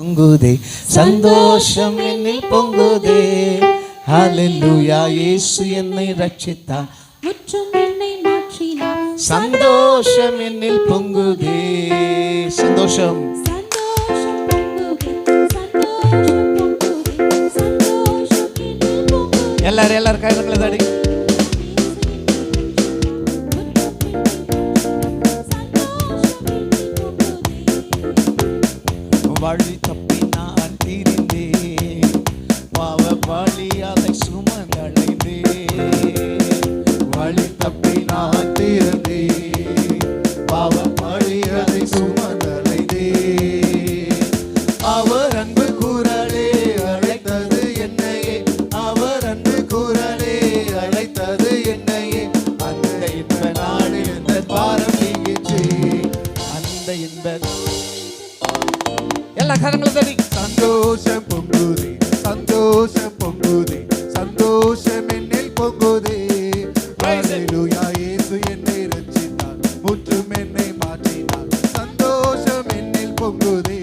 பொங்குதே. சந்தோஷம் என்னில் பொங்குதே. ஹalleluya இயேசு என்னை ரட்சித்தார் முற்றும் என்னை மாற்றினார் சந்தோஷம் என்னில் பொங்குதே. சந்தோஷம். எல்லாரும் எல்லாரும் கைகளை தடி வழி பாவ வழி அதை சுமந்தடைந்தேன் வழி தப்பி நான் திரிந்தேன். பாவ வழி அதை சுமந்தடைந்தேன் அவர் அன்பு குரலே அழைத்தது என்னையே. அவர் அன்பு குரலே அழைத்தது என்னையே. அந்த இந்த நாளில் இந்த பாரம் அந்த இந்த எல்லா கரங்களும் தடி சந்தோஷம் பொங்குதே அலையிலுயா இயேசு என்னை ரட்சித்தார் முற்றும் என்னை மாற்றினார். சந்தோஷம் என்னில் பொங்குதே.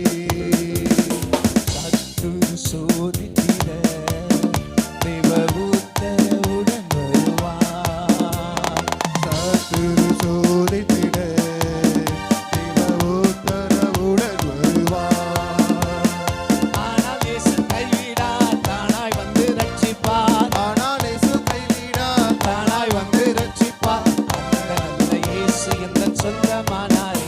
சொந்தமானாரே.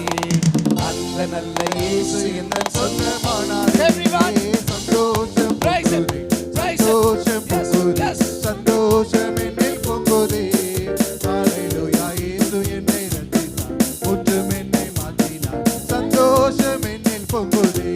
அல்ல நல்ல இயேசு என்ன சொந்தமானாரே. எவ்ரிவன் சந்தோஷம் சந்தோஷம் சந்தோஷம் என்னில் பொங்குதே ஹalleluya இயேசு என்னை ரட்சித்தார் ஒன்றும் என்னை மாற்றினார். சந்தோஷம் என்னில் பொங்குதே